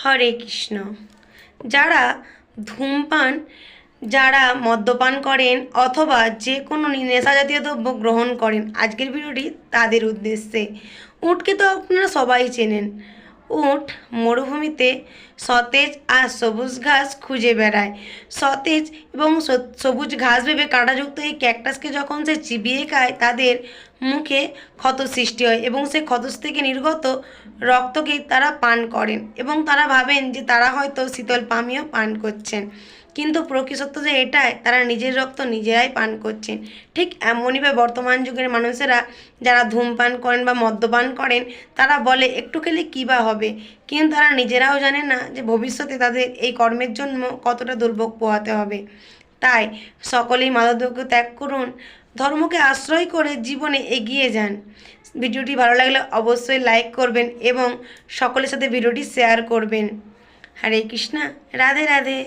হরে কৃষ্ণ। যারা ধূমপান, যারা মদ্যপান করেন অথবা যে কোনো নেশা জাতীয় দ্রব্য গ্রহণ করেন, আজকের ভিডিওটি তাদের উদ্দেশ্যে। উটকে তো আপনারা সবাই চেনেন। উট মরুভূমিতে সতেজ আর সবুজ ঘাস খুঁজে বেড়ায়। সতেজ এবং সবুজ ঘাস ভেবে কাঁটাযুক্ত এই ক্যাকটাসকে যখন সে চিবিয়ে খায়, তাদের মুখে ক্ষত সৃষ্টি হয় এবং সে ক্ষত থেকে নির্গত রক্তকে তারা পান করেন এবং তারা ভাবেন যে তারা হয়তো শীতল পানীয় পান করছেন। কিন্তু প্রকৃত যে এটাই, তারা নিজের রক্ত নিজেরাই পান করছেন। ঠিক এমনইভাবে বর্তমান যুগের মানুষেরা যারা ধূমপান করেন বা মদ্যপান করেন, তারা বলে, একটু খেলে কী বা হবে? কিন্তু তারা নিজেরাও জানে না যে ভবিষ্যতে তাদের এই কর্মের জন্য কতটা দুর্ভোগ পোহাতে হবে। তাই সকলেই মাদকদ্রব্য ত্যাগ করুন, ধর্মকে আশ্রয় করে জীবনে এগিয়ে যান। ভিডিওটি ভালো লাগলে অবশ্যই লাইক করবেন এবং সকলের সাথে ভিডিওটি শেয়ার করবেন। হরে কৃষ্ণা, রাধে রাধে।